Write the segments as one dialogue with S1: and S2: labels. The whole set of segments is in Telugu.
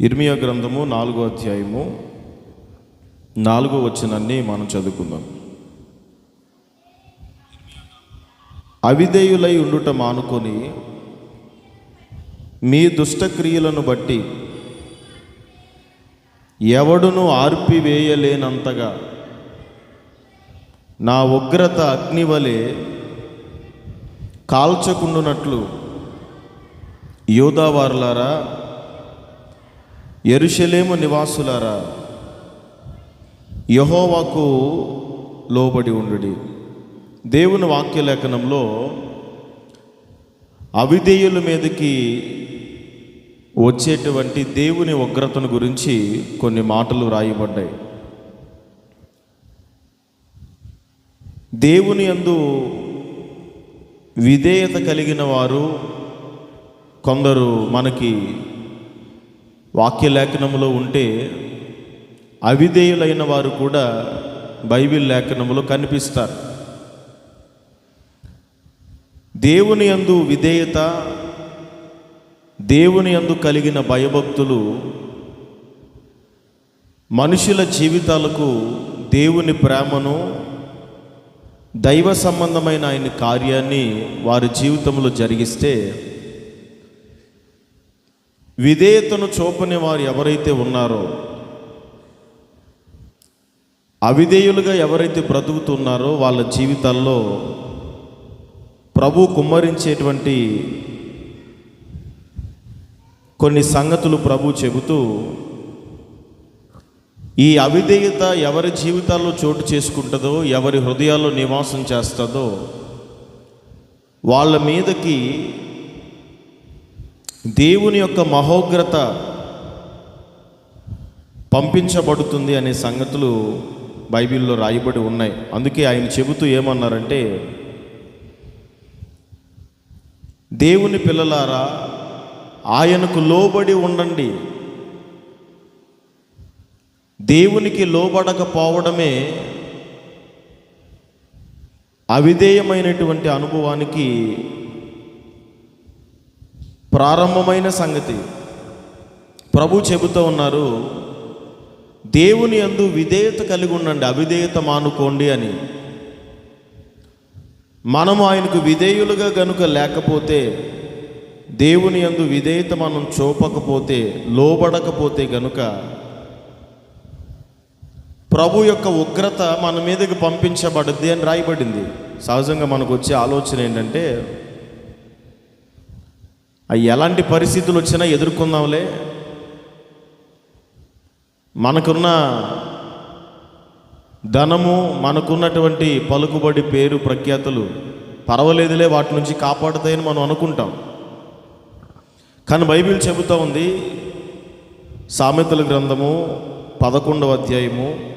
S1: ఇర్మియా గ్రంథము నాలుగో అధ్యాయము నాలుగో వచ్చినన్ని మనం చదువుకుందాం. అవిధేయులై ఉండుట మానుకొని మీ దుష్టక్రియలను బట్టి ఎవడును ఆర్పివేయలేనంతగా నా ఉగ్రత అగ్నివలే కాల్చకుండునట్లు యోధావారులారా ఎరుషలేము నివాసులారా యహోవాకు లోబడి ఉండుడి. దేవుని వాక్య లేఖనంలో అవిధేయుల మీదకి వచ్చేటువంటి దేవుని ఉగ్రతను గురించి కొన్ని మాటలు రాయబడ్డాయి. దేవుని యందు విధేయత కలిగిన వారు కొందరు మనకి వాక్యలేఖనంలో ఉంటే అవిధేయులైన వారు కూడా బైబిల్ లేఖనములో కనిపిస్తారు. దేవుని యందు విధేయత దేవుని యందు కలిగిన భయభక్తులు మనుషుల జీవితాలకు దేవుని ప్రేమను దైవ సంబంధమైన ఆయన కార్యాన్ని వారి జీవితంలో జరిగిస్తే విధేయతను చూపని వారు ఎవరైతే ఉన్నారో అవిధేయులుగా ఎవరైతే బ్రతుకుతున్నారో వాళ్ళ జీవితాల్లో ప్రభు కుమ్మరించేటువంటి కొన్ని సంగతులు ప్రభు చెబుతూ ఈ అవిధేయత ఎవరి జీవితాల్లో చోటు చేసుకుంటుందో ఎవరి హృదయాల్లో నివాసం చేస్తుందో వాళ్ళ మీదకి దేవుని యొక్క మహోగ్రత పంపించబడుతుంది అనే సంగతులు బైబిల్లో రాయబడి ఉన్నాయి. అందుకే ఆయన చెబుతూ ఏమన్నారంటే దేవుని పిల్లలారా ఆయనకు లోబడి ఉండండి. దేవునికి లోబడకపోవడమే అవిధేయమైనటువంటి అనుభవానికి ప్రారంభమైన సంగతి. ప్రభు చెబుతూ ఉన్నారు దేవుని అందు విధేయత కలిగి ఉండండి అవిధేయత మానుకోండి అని. మనము ఆయనకు విధేయులుగా గనుక లేకపోతే దేవుని యందు విధేయత మనం చూపకపోతే లోబడకపోతే గనుక ప్రభు యొక్క ఉగ్రత మన మీదకి పంపించబడుద్ది అని రాయబడింది. సహజంగా మనకు వచ్చే ఆలోచన ఏంటంటే అవి ఎలాంటి పరిస్థితులు వచ్చినా ఎదుర్కొందాంలే. మనకున్న ధనము మనకున్నటువంటి పలుకుబడి పేరు ప్రఖ్యాతులు పర్వాలేదులే వాటి నుంచి కాపాడుతాయని మనం అనుకుంటాం. కానీ బైబిల్ చెబుతూ ఉంది సామెతల గ్రంథము పదకొండవ అధ్యాయము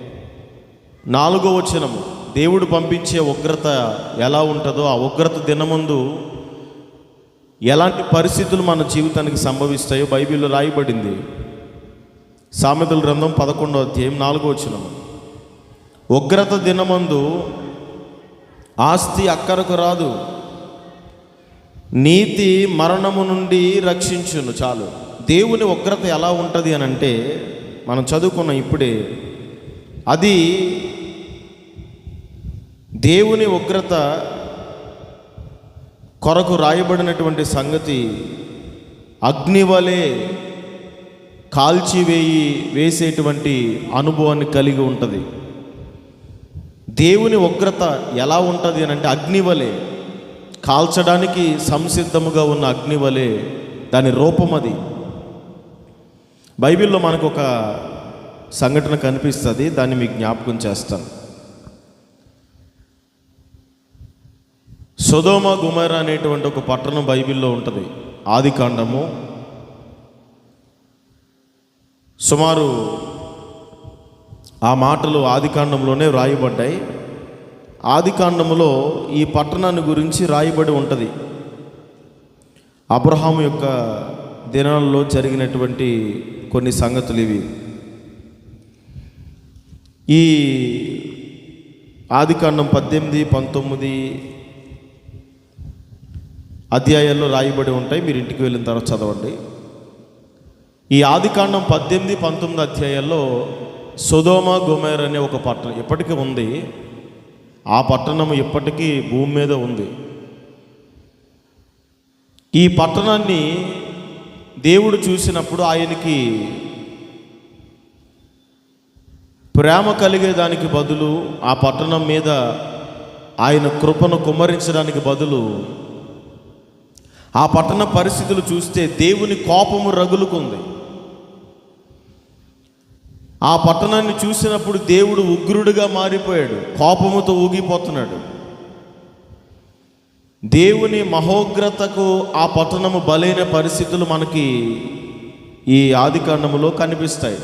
S1: నాలుగో వచనము. దేవుడు పంపించే ఉగ్రత ఎలా ఉంటుందో ఆ ఉగ్రత దినమందు ఎలాంటి పరిస్థితులు మన జీవితానికి సంభవిస్తాయో బైబిల్లో రాయబడింది. సామెతల గ్రంథం పదకొండో అధ్యాయం నాలుగో వచ్చిన ఉగ్రత దినమందు ఆస్తి అక్కరకు రాదు. నీతి మరణము నుండి రక్షించును చాలు. దేవుని ఉగ్రత ఎలా ఉంటుంది అని అంటే మనం చదువుకున్నాం ఇప్పుడే అది దేవుని ఉగ్రత కొరకు రాయబడినటువంటి సంగతి అగ్నివలే కాల్చివేయి వేసేటువంటి అనుభవాన్ని కలిగి ఉంటుంది. దేవుని ఉగ్రత ఎలా ఉంటుంది అని అంటే అగ్నివలే. కాల్చడానికి సంసిద్ధముగా ఉన్న అగ్నివలే దాని రూపం అది. బైబిల్లో మనకు ఒక సంఘటన కనిపిస్తుంది దాన్ని మీకు జ్ఞాపకం చేస్తాను. సొదోమ గుమర అనేటువంటి ఒక పట్టణం బైబిల్లో ఉంటుంది. ఆది కాండము సుమారు ఆ మాటలు ఆది కాండంలోనే వ్రాయబడ్డాయి. ఆది కాండములో ఈ పట్టణాన్ని గురించి రాయబడి ఉంటుంది. అబ్రహాం యొక్క దినాల్లో జరిగినటువంటి కొన్ని సంగతులు ఇవి. ఈ ఆదికాండం పద్దెనిమిది పంతొమ్మిది అధ్యాయాల్లో రాయబడి ఉంటాయి. మీరు ఇంటికి వెళ్ళిన తర్వాత చదవండి. ఈ ఆదికాండం పద్దెనిమిది పంతొమ్మిది అధ్యాయాల్లో సుధోమ గుమేర్ అనే ఒక పట్టణం ఇప్పటికీ ఉంది. ఆ పట్టణం ఇప్పటికీ భూమి మీద ఉంది. ఈ పట్టణాన్ని దేవుడు చూసినప్పుడు ఆయనకి ప్రేమ కలిగేదానికి బదులు ఆ పట్టణం మీద ఆయన కృపను కుమ్మరించడానికి బదులు ఆ పట్టణ పరిస్థితులు చూస్తే దేవుని కోపము రగులుకుంది. ఆ పట్టణాన్ని చూసినప్పుడు దేవుడు ఉగ్రుడిగా మారిపోయాడు. కోపముతో ఊగిపోతున్నాడు. దేవుని మహోగ్రతకు ఆ పట్టణము బలైన పరిస్థితులు మనకి ఈ ఆదికాండములో కనిపిస్తాయి.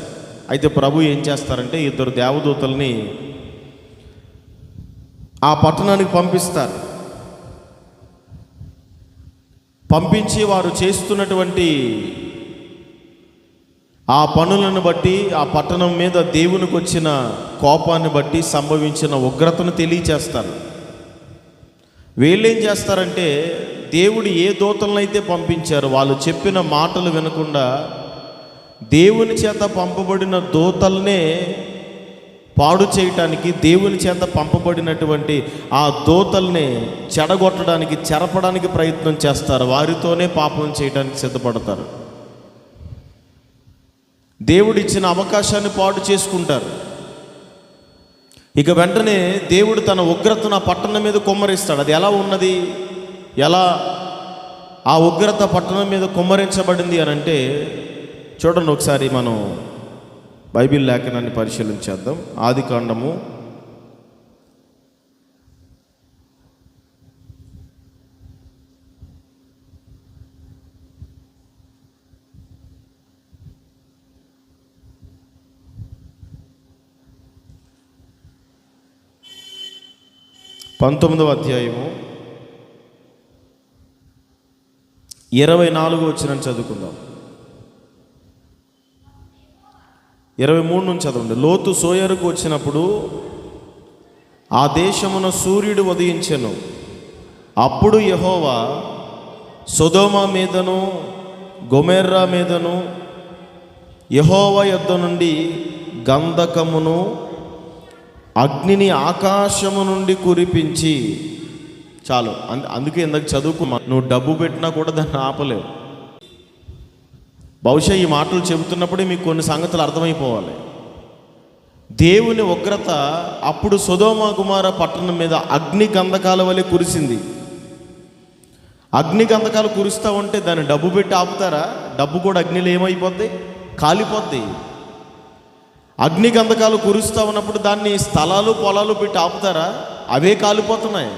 S1: అయితే ప్రభు ఏం చేస్తారంటే ఇద్దరు దేవదూతల్ని ఆ పట్టణానికి పంపిస్తారు. పంపించి వారు చేస్తున్నటువంటి ఆ పనులను బట్టి ఆ పట్టణం మీద దేవునికి వచ్చిన కోపాన్ని బట్టి సంభవించిన ఉగ్రతను తెలియచేస్తారు. వీళ్ళేం చేస్తారంటే దేవుడు ఏ దూతలనైతే పంపించారు వాళ్ళు చెప్పిన మాటలు వినకుండా దేవుని చేత పంపబడిన దూతల్నే పాడు చేయటానికి దేవుని చేత పంపబడినటువంటి ఆ దూతల్ని చెడగొట్టడానికి చెరపడానికి ప్రయత్నం చేస్తారు. వారితోనే పాపం చేయడానికి సిద్ధపడతారు. దేవుడు ఇచ్చిన అవకాశాన్ని పాడు చేసుకుంటారు. ఇక వెంటనే దేవుడు తన ఉగ్రతను ఆ పట్టణం మీద కుమ్మరిస్తాడు. అది ఎలా ఉన్నది? ఎలా ఆ ఉగ్రత పట్టణం మీద కుమ్మరించబడింది అని అంటే చూడండి ఒకసారి మనం బైబిల్ లేఖనాన్ని పరిశీలించేద్దాం ఆది కాండము పంతొమ్మిదవ అధ్యాయము ఇరవై నాలుగు వచ్చిన చదువుకుందాం. ఇరవై మూడు నుంచి చదవండి. లోతు సోయరుకు వచ్చినప్పుడు ఆ దేశమున సూర్యుడు ఉదయించెను. అప్పుడు యహోవా సొదోమ మీదను గొమెర్రా మీదను యహోవ యొద్ద నుండి గంధకమును అగ్నిని ఆకాశము నుండి కురిపించి చాలు. అందుకే ఇందాక చదువుకు నువ్వు డబ్బు పెట్టినా కూడా దాన్ని ఆపలేవు. బహుశా ఈ మాటలు చెబుతున్నప్పుడే మీకు కొన్ని సంగతులు అర్థమైపోవాలి. దేవుని ఉగ్రత అప్పుడు సుధోమ కుమార పట్టణం మీద అగ్ని గంధకాల వలె కురిసింది. అగ్ని గంధకాలు కురుస్తూ ఉంటే దాన్ని డబ్బు పెట్టి ఆపుతారా? డబ్బు కూడా అగ్నిలో ఏమైపోద్ది? కాలిపోద్ది. అగ్ని గంధకాలు కురుస్తూ ఉన్నప్పుడు దాన్ని స్థలాలు పొలాలు పెట్టి ఆపుతారా? అవే కాలిపోతున్నాయి.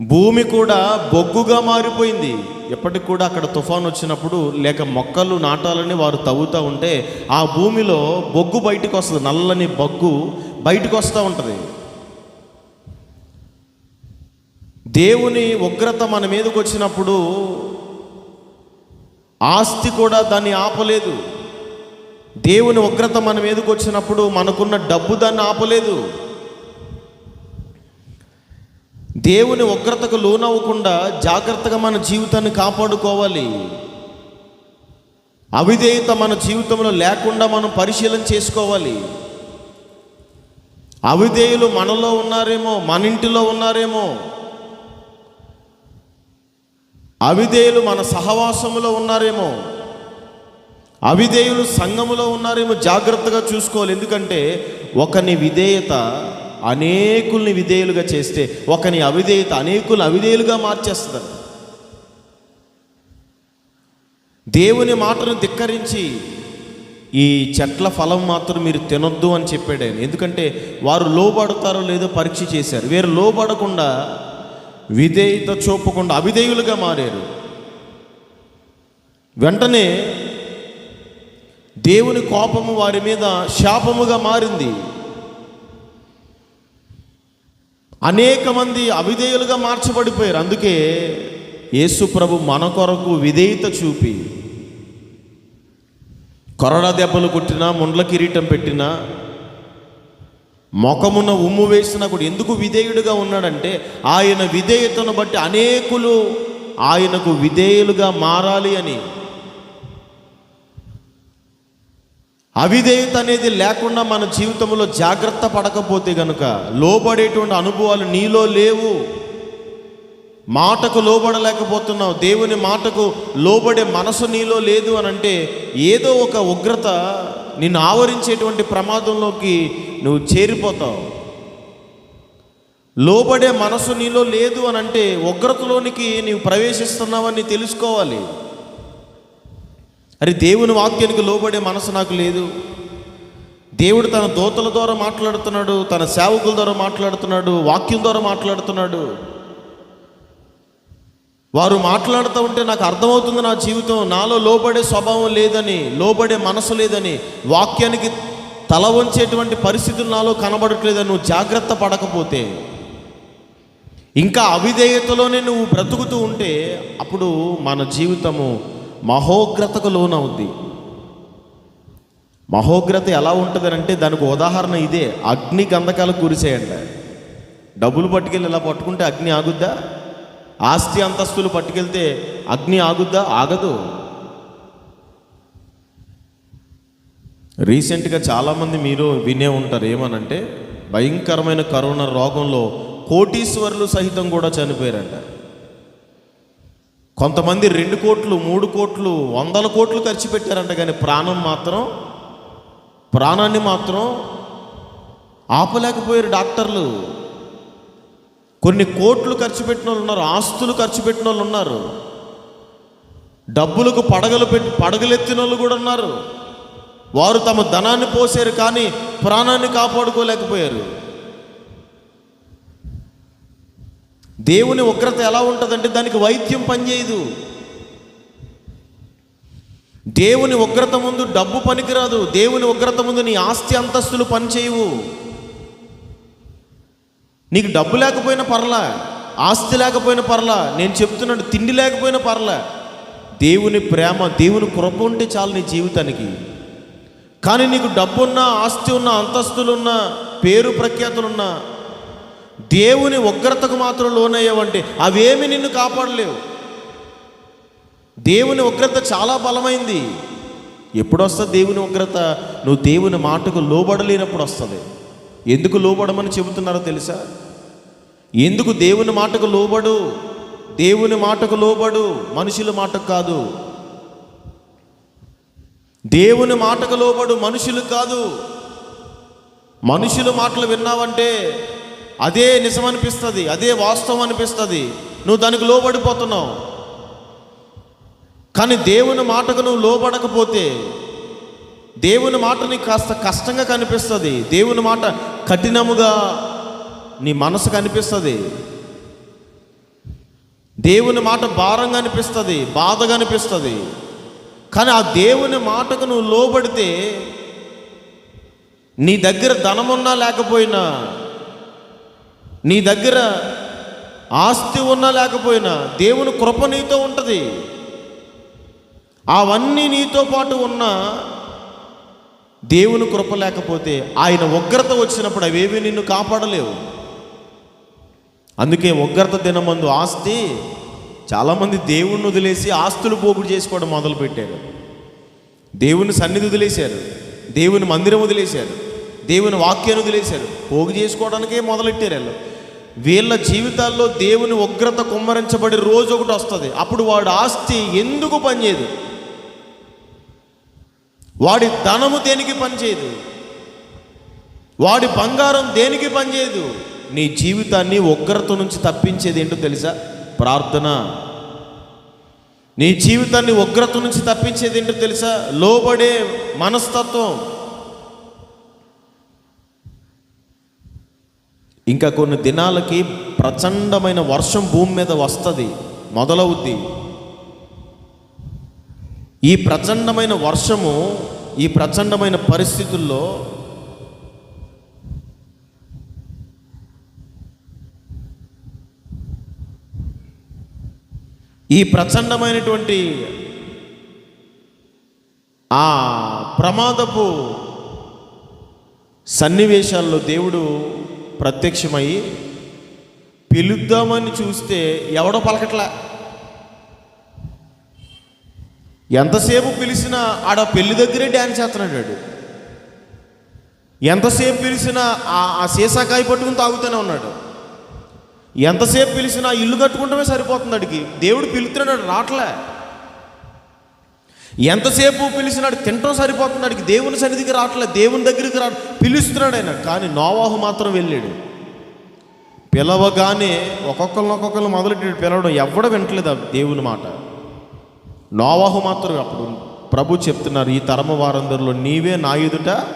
S1: భూమి కూడా బొగ్గుగా మారిపోయింది. ఎప్పటికి కూడా అక్కడ తుఫాన్ వచ్చినప్పుడు లేక మొక్కలు నాటాలని వారు తవ్వుతూ ఉంటే ఆ భూమిలో బొగ్గు బయటకు వస్తుంది. నల్లని బొగ్గు బయటకు వస్తూ ఉంటుంది. దేవుని ఉగ్రత మన మీదకి వచ్చినప్పుడు ఆస్తి కూడా దాన్ని ఆపలేదు. దేవుని ఉగ్రత మన మీదకి వచ్చినప్పుడు మనకున్న డబ్బు దాన్ని ఆపలేదు. దేవుని ఉగ్రతకు లోనవ్వకుండా జాగ్రత్తగా మన జీవితాన్ని కాపాడుకోవాలి. అవిధేయత మన జీవితంలో లేకుండా మనం పరిశీలన చేసుకోవాలి. అవిధేయులు మనలో ఉన్నారేమో మన ఇంటిలో ఉన్నారేమో. అవిధేయులు మన సహవాసములో ఉన్నారేమో. అవిధేయులు సంఘములో ఉన్నారేమో జాగ్రత్తగా చూసుకోవాలి. ఎందుకంటే ఒకని విధేయత అనేకుల్ని విధేయులుగా చేస్తే ఒకని అవిధేయత అనేకులు అవిధేయులుగా మార్చేస్తారు దేవుని మాటను ధిక్కరించి ఈ చెట్ల ఫలం మాత్రం మీరు తినొద్దు అని చెప్పాడు ఆయన. ఎందుకంటే వారు లోబడతారో లేదో పరీక్ష చేశారు. వీరు లోబడకుండా విధేయత చూపకుండా అవిధేయులుగా మారారు. వెంటనే దేవుని కోపము వారి మీద శాపముగా మారింది. అనేక మంది అవిధేయులుగా మార్చబడిపోయారు. అందుకే యేసు ప్రభు మన కొరకు విధేయత చూపి కొరడ దెబ్బలు కొట్టినా ముండ్ల కిరీటం పెట్టినా మొఖమున ఉమ్ము వేసినా కూడా ఎందుకు విధేయుడిగా ఉన్నాడంటే ఆయన విధేయతను బట్టి అనేకులు ఆయనకు విధేయులుగా మారాలి అని. అవిధేయత అనేది లేకుండా మన జీవితంలో జాగ్రత్త పడకపోతే గనుక లోబడేటువంటి అనుభవాలు నీలో లేవు. మాటకు లోబడలేకపోతున్నావు. దేవుని మాటకు లోబడే మనసు నీలో లేదు అని అంటే ఏదో ఒక ఉగ్రత నిన్ను ఆవరించేటువంటి ప్రమాదంలోకి నువ్వు చేరిపోతావు. లోబడే మనసు నీలో లేదు అని అంటే ఉగ్రతలోనికి నీవు ప్రవేశిస్తున్నావని తెలుసుకోవాలి. అరే దేవుని వాక్యానికి లోబడే మనసు నాకు లేదు. దేవుడు తన దోతల ద్వారా మాట్లాడుతున్నాడు తన సేవకుల ద్వారా మాట్లాడుతున్నాడు వాక్యం ద్వారా మాట్లాడుతున్నాడు. వారు మాట్లాడుతూ ఉంటే నాకు అర్థమవుతుంది నా జీవితం. నాలో లోబడే స్వభావం లేదని లోబడే మనసు లేదని వాక్యానికి తల వంచేటువంటి పరిస్థితులు నాలో కనబడట్లేదని నువ్వు జాగ్రత్త పడకపోతే ఇంకా అవిధేయతలోనే నువ్వు బ్రతుకుతూ ఉంటే అప్పుడు మన జీవితము మహోగ్రతకు లోనవుద్ది మహోగ్రత ఎలా ఉంటుందనంటే దానికి ఉదాహరణ ఇదే. అగ్ని గంధకాలకు కురిసేయండి డబ్బులు పట్టుకెళ్ళి ఇలా పట్టుకుంటే అగ్ని ఆగుద్దా? ఆస్తి అంతస్తులు పట్టుకెళ్తే అగ్ని ఆగుద్దా? ఆగదు. రీసెంట్గా చాలామంది మీరు వినే ఉంటారు ఏమనంటే భయంకరమైన కరోనా రోగంలో కోటీశ్వరులు సహితం కూడా చనిపోయారంట. కొంతమంది రెండు కోట్లు మూడు కోట్లు వందల కోట్లు ఖర్చు పెట్టారంట కానీ ప్రాణం మాత్రం ప్రాణాన్ని మాత్రం ఆపలేకపోయారు డాక్టర్లు. కొన్ని కోట్లు ఖర్చు పెట్టిన వాళ్ళు ఉన్నారు ఆస్తులు ఖర్చు పెట్టిన వాళ్ళు ఉన్నారు. డబ్బులకు పడగలు పెట్టి పడగలెత్తిన వాళ్ళు కూడా ఉన్నారు. వారు తమ ధనాన్ని పోసారు కానీ ప్రాణాన్ని కాపాడుకోలేకపోయారు. దేవుని ఉగ్రత ఎలా ఉంటుందంటే దానికి వైద్యం పనిచేయదు. దేవుని ఉగ్రత ముందు డబ్బు పనికిరాదు. దేవుని ఉగ్రత ముందు నీ ఆస్తి అంతస్తులు పనిచేయవు. నీకు డబ్బు లేకపోయినా పర్లా ఆస్తి లేకపోయినా పర్లా నేను చెప్తున్నాడు తిండి లేకపోయినా పర్లా. దేవుని ప్రేమ దేవుని కృప ఉంటే చాలు నీ జీవితానికి. కానీ నీకు డబ్బున్నా ఆస్తి ఉన్న అంతస్తులున్నా పేరు ప్రఖ్యాతులున్నా దేవుని ఉగ్రతకు మాత్రం లోనయ్యావంటే. అవేమి నిన్ను కాపాడలేవు. దేవుని ఉగ్రత చాలా బలమైంది. ఎప్పుడు వస్తుంది దేవుని ఉగ్రత? నువ్వు దేవుని మాటకు లోబడలేనప్పుడు వస్తుంది. ఎందుకు లోబడమని చెబుతున్నారో తెలుసా? ఎందుకు దేవుని మాటకు లోబడు? దేవుని మాటకు లోబడు మనుషుల మాటకు కాదు. దేవుని మాటకు లోబడు మనుషులు కాదు. మనుషుల మాటలు విన్నావంటే అదే నిజం అనిపిస్తుంది అదే వాస్తవం అనిపిస్తుంది నువ్వు దానికి లోబడిపోతున్నావు. కానీ దేవుని మాటకు నువ్వు లోబడకపోతే దేవుని మాట నీకు కాస్త కష్టంగా కనిపిస్తుంది. దేవుని మాట కఠినముగా నీ మనసు కనిపిస్తుంది. దేవుని మాట భారంగా అనిపిస్తుంది బాధగా అనిపిస్తుంది. కానీ ఆ దేవుని మాటకు నువ్వు లోబడితే నీ దగ్గర ధనమున్నా లేకపోయినా నీ దగ్గర ఆస్తి ఉన్నా లేకపోయినా దేవుని కృప నీతో ఉంటుంది. అవన్నీ నీతో పాటు ఉన్నా దేవుని కృప లేకపోతే ఆయన ఉగ్రత వచ్చినప్పుడు అవేవి నిన్ను కాపాడలేవు. అందుకే ఉగ్రత దినమందు ఆస్తి చాలామంది దేవుణ్ణి వదిలేసి ఆస్తులు పోగుడు చేసుకోవడం మొదలుపెట్టారు. దేవుని సన్నిధి వదిలేశారు. దేవుని మందిరం వదిలేశారు. దేవుని వాక్యాన్ని వదిలేశారు. పోగు చేసుకోవడానికే మొదలెట్టారు వాళ్ళు. వీళ్ళ జీవితాల్లో దేవుని ఉగ్రత కుమ్మరించబడి రోజు ఒకటి వస్తుంది. అప్పుడు వాడు ఆస్తి ఎందుకు పనిచేయదు? వాడి ధనము దేనికి పనిచేయదు? వాడి బంగారం దేనికి పనిచేయదు? నీ జీవితాన్ని ఉగ్రత నుంచి తప్పించేది ఏంటో తెలుసా? ప్రార్థన. నీ జీవితాన్ని ఉగ్రత నుంచి తప్పించేది ఏంటో తెలుసా? లోబడే మనస్తత్వం. ఇంకా కొన్ని దినాలకి ప్రచండమైన వర్షం భూమి మీద వస్తుంది మొదలవుద్ది. ఈ ప్రచండమైన వర్షము ఈ ప్రచండమైన పరిస్థితుల్లో ఈ ప్రచండమైనటువంటి ఆ ప్రమాదపు సన్నివేశాల్లో దేవుడు ప్రత్యక్షమై పిలుద్దామని చూస్తే ఎవడో పలకట్లా. ఎంతసేపు పిలిచినా ఆడ పెళ్ళి దగ్గరే డ్యాన్స్ చేస్తున్నాడు వాడు. ఎంతసేపు పిలిచినా ఆ- ఆ సీసాకాయ పట్టుకుని తాగుతూనే ఉన్నాడు. ఎంతసేపు పిలిచినా ఇల్లు కట్టుకుంటమే సరిపోతుంది అడిగి దేవుడు పిలుస్తున్నాడు రావట్లే. ఎంతసేపు పిలిచినాడు? తినటం సరిపోతున్నాడు దేవుని సన్నిధికి రావట్లే. దేవుని దగ్గరికి రా పిలుస్తున్నాడు ఆయన. కానీ నోవాహు మాత్రం వెళ్ళాడు. పిలవగానే ఒక్కొక్కరిని ఒక్కొక్కరిని మొదలెట్టాడు. పిలవడం ఎవడ వింటలేదు ఆ దేవుని మాట. నోవాహు మాత్రం అప్పుడు ప్రభు చెప్తున్నారు ఈ తరమ వారందరిలో నీవే నా ఎదుట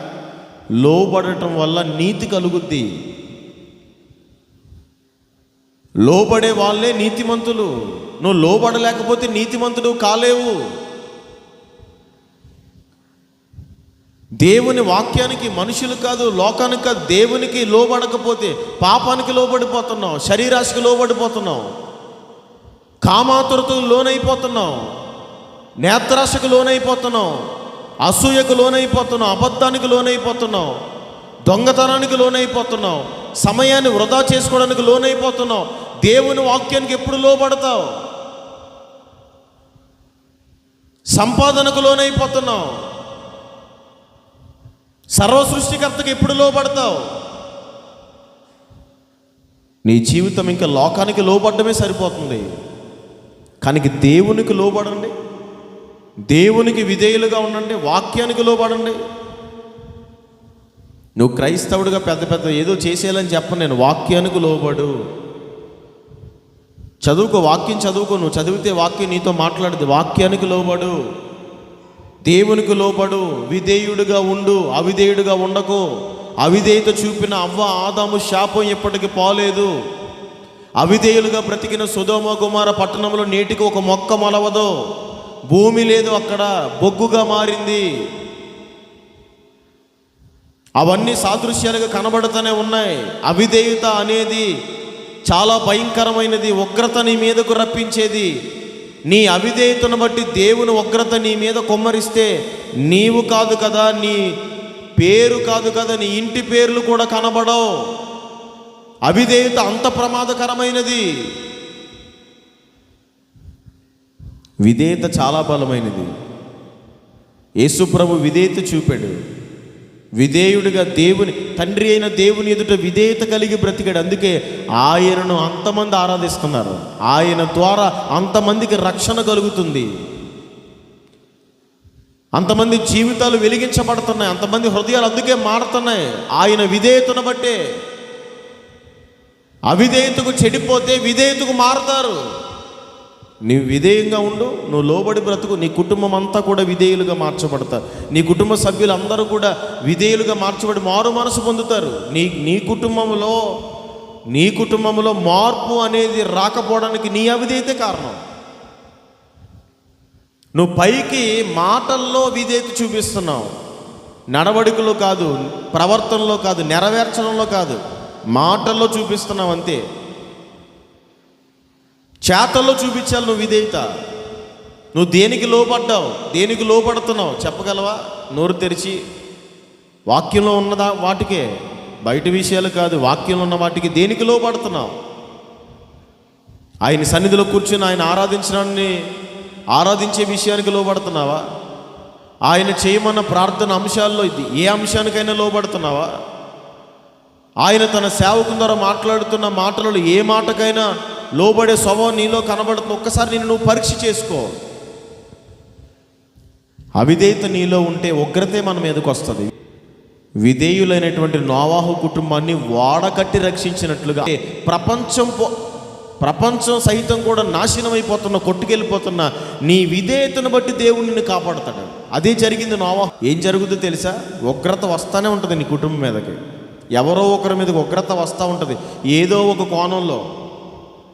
S1: లోబడటం వల్ల నీతి కలుగుద్ది. లోబడే వాళ్ళే నీతిమంతులు. నువ్వు లోబడలేకపోతే నీతిమంతుడు కాలేవు. దేవుని వాక్యానికి మనుషులు కాదు లోకానికి కాదు దేవునికి లోబడకపోతే పాపానికి లోబడిపోతున్నావు శరీరాశికి లోబడిపోతున్నావు కామాతురతకు లోనైపోతున్నావు నేత్రాశకు లోనైపోతున్నావు అసూయకు లోనైపోతున్నావు అబద్ధానికి లోనైపోతున్నావు దొంగతనానికి లోనైపోతున్నావు సమయాన్ని వృధా చేసుకోవడానికి లోనైపోతున్నావు దేవుని వాక్యానికి ఎప్పుడు లోబడతావు? సంపాదనకు లోనైపోతున్నావు సర్వ సృష్టికర్తకి ఎప్పుడు లోబడతావు? నీ జీవితం ఇంకా లోకానికి లోబడ్డమే సరిపోతుంది. కానీ దేవునికి లోబడండి. దేవునికి విధేయులుగా ఉండండి. వాక్యానికి లోబడండి. నువ్వు క్రైస్తవుడిగా పెద్ద పెద్ద ఏదో చేసేయాలని చెప్పను నేను. వాక్యానికి లోబడు. చదువుకో వాక్యం చదువుకో. నువ్వు చదివితే వాక్యం నీతో మాట్లాడదు. వాక్యానికి లోబడు. దేవునికి లోబడు విధేయుడిగా ఉండు అవిధేయుడిగా ఉండకు. అవిధేయత చూపిన అవ్వ ఆదాము శాపం ఎప్పటికీ పోలేదు. అవిధేయులుగా బ్రతికిన సుధోమ కుమార పట్టణంలో నేటికి ఒక మొక్క మొలవదు. భూమి లేదు అక్కడ బొగ్గుగా మారింది. అవన్నీ సాదృశ్యాలుగా కనబడుతూనే ఉన్నాయి. అవిధేయత అనేది చాలా భయంకరమైనది ఉగ్రత నీ మీదకు రప్పించేది. నీ అవిధేయతను బట్టి దేవుని ఉగ్రత నీ మీద కుమ్మరిస్తే నీవు కాదు కదా నీ పేరు కాదు కదా నీ ఇంటి పేర్లు కూడా కనబడవు. అవిధేయత అంత ప్రమాదకరమైనది. విధేయత చాలా బలమైనది. యేసుప్రభు విధేయత చూపాడు. విధేయుడిగా దేవుని తండ్రి అయిన దేవుని ఎదుట విధేయత కలిగి బ్రతికాడు. అందుకే ఆయనను అంతమంది ఆరాధిస్తున్నారు. ఆయన ద్వారా అంతమందికి రక్షణ కలుగుతుంది. అంతమంది జీవితాలు వెలిగించబడుతున్నాయి. అంతమంది హృదయాలు అందుకే మారుతున్నాయి. ఆయన విధేయతను బట్టే. అవిధేయతకు చెడిపోతే విధేయతకు మారుతారు. నీవు విధేయంగా ఉండు నువ్వు లోబడి బ్రతుకు నీ కుటుంబం అంతా కూడా విధేయులుగా మార్చబడతారు. నీ కుటుంబ సభ్యులందరూ కూడా విధేయులుగా మార్చబడి మారు మనసు పొందుతారు. నీ నీ కుటుంబంలో నీ కుటుంబంలో మార్పు అనేది రాకపోవడానికి నీ అవిధేయతే కారణం. నువ్వు పైకి మాటల్లో విధేయత చూపిస్తున్నావు. నడవడికలో కాదు ప్రవర్తనలో కాదు నెరవేర్చడంలో కాదు మాటల్లో చూపిస్తున్నావు అంతే. చేతల్లో చూపించాలి నువ్వు విధేయత నువ్వు దేనికి లోపడ్డావు దేనికి లోపడుతున్నావు చెప్పగలవా? నోరు తెరిచి. వాక్యంలో ఉన్నదా వాటికే? బయట విషయాలు కాదు వాక్యంలో ఉన్న వాటికి దేనికి లోపడుతున్నావు ఆయన సన్నిధిలో కూర్చుని ఆయన ఆరాధించడాన్ని ఆరాధించే విషయానికి లోబడుతున్నావా? ఆయన చేయమన్న ప్రార్థన అంశాల్లో ఇది ఏ అంశానికైనా లోబడుతున్నావా? ఆయన తన సేవకు ద్వారా మాట్లాడుతున్న మాటలలో ఏ మాటకైనా లోబడే స్వభావం నీలో కనబడుతుంది. ఒక్కసారి నేను నువ్వు పరీక్ష చేసుకో. అవిధేయత నీలో ఉంటే ఉగ్రతే మన మీదకు వస్తుంది. విధేయులైనటువంటి నోవాహు కుటుంబాన్ని వాడకట్టి రక్షించినట్లుగా ప్రపంచం పో- ప్రపంచం సైతం కూడా నాశనం అయిపోతున్న కొట్టుకెళ్ళిపోతున్న నీ విధేయతను బట్టి దేవుడు నిన్ను కాపాడుతాడు. అదే జరిగింది నోవాహు. ఏం జరుగుతుందో తెలుసా? ఉగ్రత వస్తానే ఉంటుంది నీ కుటుంబం మీదకి. ఎవరో ఒకరి మీదకి ఉగ్రత వస్తూ ఉంటుంది. ఏదో ఒక కోణంలో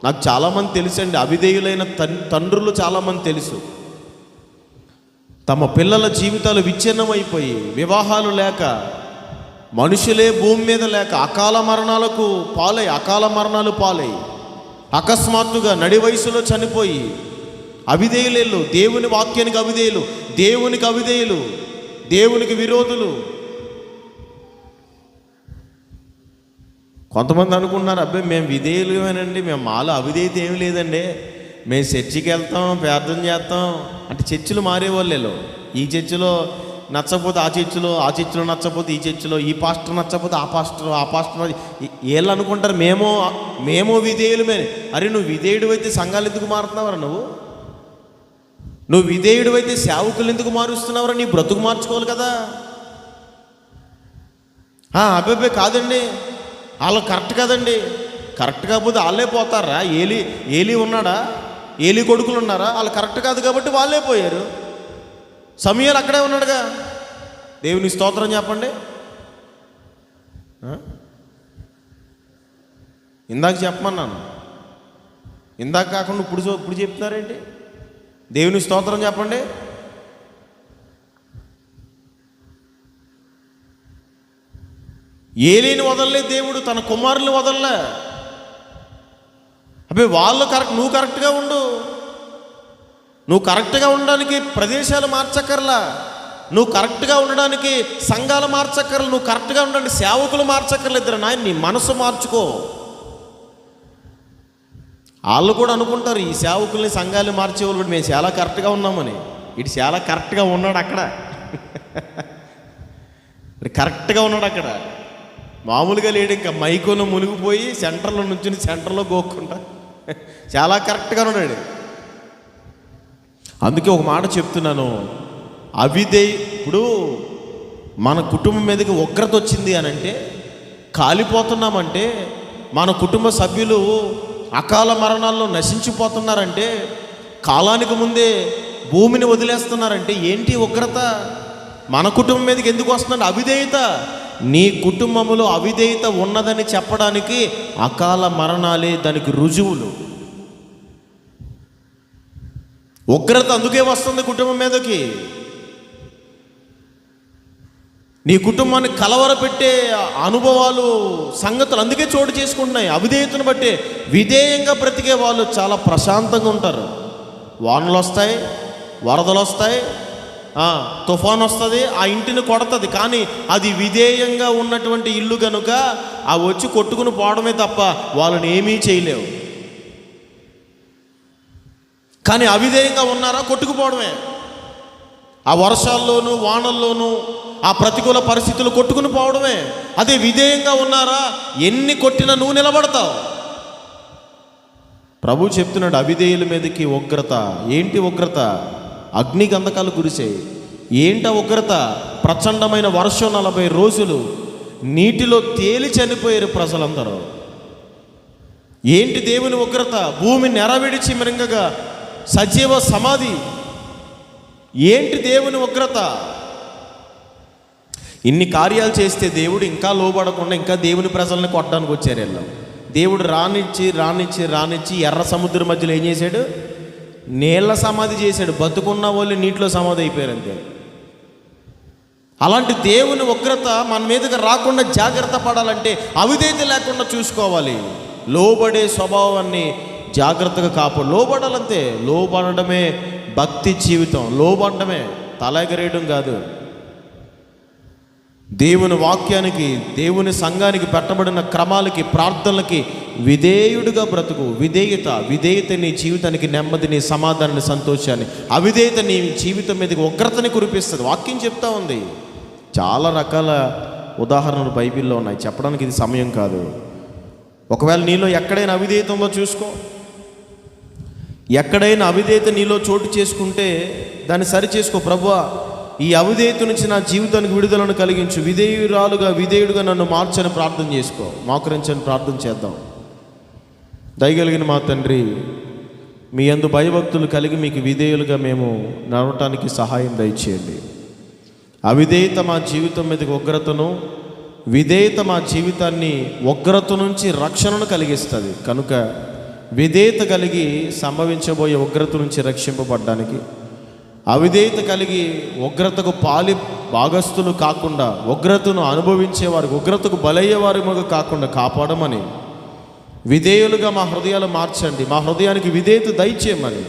S1: నాకు చాలామంది తెలుసండి అవిధేయులైన తన్ తండ్రులు చాలామంది తెలుసు. తమ పిల్లల జీవితాలు విచ్ఛిన్నమైపోయి వివాహాలు లేక మనుషులే భూమి మీద లేక అకాల మరణాలకు పాలై అకాల మరణాలు పాలై అకస్మాత్తుగా నడి వయసులో చనిపోయి అవిధేయులేళ్ళు దేవుని వాక్యానికి అవిధేయులు దేవునికి అవిధేయులు దేవునికి విరోధులు కొంతమంది అనుకుంటున్నారు అబ్బాయి మేము విధేయులమేనండి మేము మాలో అవిధేయత ఏమి లేదండి. మేము చర్చికి వెళ్తాం ప్రార్థన చేస్తాం. అంటే చర్చిలు మారేవాళ్ళు ఈ చర్చిలో నచ్చకపోతే ఆ చర్చిలో ఆ చర్చిలో నచ్చకపోతే ఈ చర్చిలో ఈ పాస్టర్ నచ్చకపోతే ఆ పాస్టర్ ఆ పాస్టర్ వీళ్ళు అనుకుంటారు మేమో మేమో విధేయులమే. అరే నువ్వు విధేయుడు అయితే సంఘాలు ఎందుకు మారుతున్నావరా నువ్వు? నువ్వు విధేయుడు అయితే సేవకులు ఎందుకు మారుస్తున్నావురా? నీ బ్రతుకు మార్చుకోవాలి కదా. అబ్బాయి కాదండి. వాళ్ళు కరెక్ట్ కదండి. కరెక్ట్ కాకపోతే వాళ్ళే పోతారా? ఏలి ఏలి ఉన్నాడా? ఏలి కొడుకులు ఉన్నారా? వాళ్ళు కరెక్ట్ కాదు కాబట్టి వాళ్ళే పోయారు. సమయాలు అక్కడే ఉన్నాడుగా. దేవుని స్తోత్రం చెప్పండి. ఇందాక చెప్పమన్నాను. ఇందాక కాకుండా ఇప్పుడు ఇప్పుడు చెప్తున్నారేంటి? దేవుని స్తోత్రం చెప్పండి. ఏలేని వదలలే దేవుడు తన కుమారులు వదలలే. అబ్బాయి వాళ్ళు కరెక్ట్ నువ్వు కరెక్ట్గా ఉండు. నువ్వు కరెక్ట్గా ఉండడానికి ప్రదేశాలు మార్చక్కర్లా. నువ్వు కరెక్ట్గా ఉండడానికి సంఘాలు మార్చక్కర్లా. నువ్వు కరెక్ట్గా ఉండడానికి సేవకులు మార్చక్కర్లేదు నాయన నీ మనసు మార్చుకో. వాళ్ళు కూడా అనుకుంటారు ఈ సేవకుల్ని సంఘాలు మార్చేవాళ్ళు కూడా మేము చాలా కరెక్ట్గా ఉన్నామని. ఇటు చాలా కరెక్ట్గా ఉన్నాడు అక్కడ. కరెక్ట్గా ఉన్నాడు అక్కడ. మామూలుగా లేడు ఇంకా మైకోలో మునిగిపోయి సెంటర్లో నుంచి సెంటర్లో గోక్కుంటా. చాలా కరెక్ట్గా ఉన్నాడు. అందుకే ఒక మాట చెప్తున్నాను. అవిదే ఇప్పుడు మన కుటుంబం మీదకి ఉగ్రత వచ్చింది అని అంటే కాలిపోతున్నామంటే మన కుటుంబ సభ్యులు అకాల మరణాల్లో నశించిపోతున్నారంటే కాలానికి ముందే భూమిని వదిలేస్తున్నారంటే ఏంటి ఉగ్రత మన కుటుంబం మీదకి ఎందుకు వస్తుందంటే అవిధేయత. నీ కుటుంబంలో అవిధేయత ఉన్నదని చెప్పడానికి అకాల మరణాలే దానికి రుజువులు. ఉగ్రత అందుకే వస్తుంది కుటుంబం మీదకి. నీ కుటుంబాన్ని కలవరపెట్టే అనుభవాలు సంగతులు అందుకే చోటు చేసుకుంటున్నాయి. అవిధేయతను బట్టి విధేయంగా బ్రతికే వాళ్ళు చాలా ప్రశాంతంగా ఉంటారు. వానలు వస్తాయి వరదలు వస్తాయి తుఫాన్ వస్తుంది ఆ ఇంటిని కొడుతుంది. కానీ అది విధేయంగా ఉన్నటువంటి ఇల్లు కనుక ఆ వచ్చి కొట్టుకుని పోవడమే తప్ప వాళ్ళని ఏమీ చేయలేవు. కానీ అవిధేయంగా ఉన్నారా? కొట్టుకుపోవడమే. ఆ వర్షాల్లోనూ వానల్లోనూ ఆ ప్రతికూల పరిస్థితులు కొట్టుకుని పోవడమే. అదే విధేయంగా ఉన్నారా? ఎన్ని కొట్టినా నువ్వు నిలబడతావు. ప్రభు చెప్తున్నాడు అవిధేయుల మీదకి ఉగ్రత. ఏంటి ఉగ్రత? అగ్ని గంధకాలు కురిసాయి ఏంట ఉగ్రత? ప్రచండమైన వర్షం నలభై రోజులు నీటిలో తేలి చనిపోయారు ప్రజలందరూ. ఏంటి దేవుని ఉగ్రత? భూమి నెరవిడిచి మృంగగా సజీవ సమాధి. ఏంటి దేవుని ఉగ్రత? ఇన్ని కార్యాలు చేస్తే దేవుడు ఇంకా లోబడకుండా ఇంకా దేవుని ప్రజల్ని కొట్టడానికి వచ్చారు వీళ్ళు. దేవుడు రానిచ్చి రానిచ్చి రానిచ్చి ఎర్ర సముద్రం మధ్యలో ఏం చేశాడు? నీళ్ళ సమాధి చేశాడు బతుకున్న వాళ్ళు నీటిలో సమాధి అయిపోయారు అంతే అలాంటి దేవుని ఉగ్రత మన మీదకి రాకుండా జాగ్రత్త పడాలంటే అవిదేది లేకుండా చూసుకోవాలి. లోబడే స్వభావాన్ని జాగ్రత్తగా కాపు లోబడాలంతే. లోబడమే భక్తి జీవితం. లోబడమే తల ఎగరేయడం కాదు. దేవుని వాక్యానికి దేవుని సంఘానికి పెట్టబడిన క్రమాలకి ప్రార్థనలకి విధేయుడిగా బ్రతుకు విధేయత విధేయత నీ జీవితానికి నెమ్మదిని సమాధానాన్ని సంతోషాన్ని అవిధేయత నీ జీవితం మీదకి ఉగ్రతని కురిపిస్తుంది. వాక్యం చెప్తా ఉంది. చాలా రకాల ఉదాహరణలు బైబిల్లో ఉన్నాయి. చెప్పడానికి ఇది సమయం కాదు. ఒకవేళ నీలో ఎక్కడైనా అవిధేయత ఉందో చూసుకో. ఎక్కడైనా అవిధేయత నీలో చోటు చేసుకుంటే దాన్ని సరి చేసుకో. ప్రభువా ఈ అవిధేయత నుంచి నా జీవితానికి విడుదలను కలిగించు. విధేయురాలుగా విధేయుడుగా నన్ను మార్చని ప్రార్థన చేసుకో. మోకరించని ప్రార్థన చేద్దాం. దయగలిగిన మా తండ్రి మీ అందు భయభక్తులు కలిగి మీకు విధేయులుగా మేము నడవటానికి సహాయం దయచేయండి. అవిధేయత మా జీవితం మీదకి ఉగ్రతను విధేయత మా జీవితాన్ని ఉగ్రత నుంచి రక్షణను కలిగిస్తుంది. కనుక విధేయత కలిగి సంభవించబోయే ఉగ్రత నుంచి రక్షింపబడ్డానికి అవిధేయత కలిగి ఉగ్రతకు పాలి భాగస్థులు కాకుండా ఉగ్రతను అనుభవించేవారికి ఉగ్రతకు బలయ్యేవారి కాకుండా కాపాడమని విధేయులుగా మా హృదయాలు మార్చండి. మా హృదయానికి విధేయత దయచేయమని.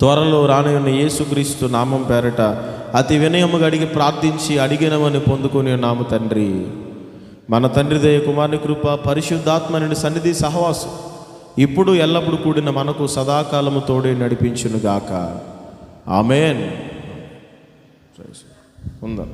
S1: త్వరలో రానయున్న యేసుక్రీస్తు నామం పేరట అతి వినయముగా అడిగి ప్రార్థించి అడిగినవని పొందుకొని నామ తండ్రి. మన తండ్రి దయ కుమారుని కృప పరిశుద్ధాత్మని సన్నిధి సహవాసం ఇప్పుడు ఎల్లప్పుడు కూడిన మనకు సదాకాలము తోడే నడిపించునుగాక. ఆమెన్. ఉందా?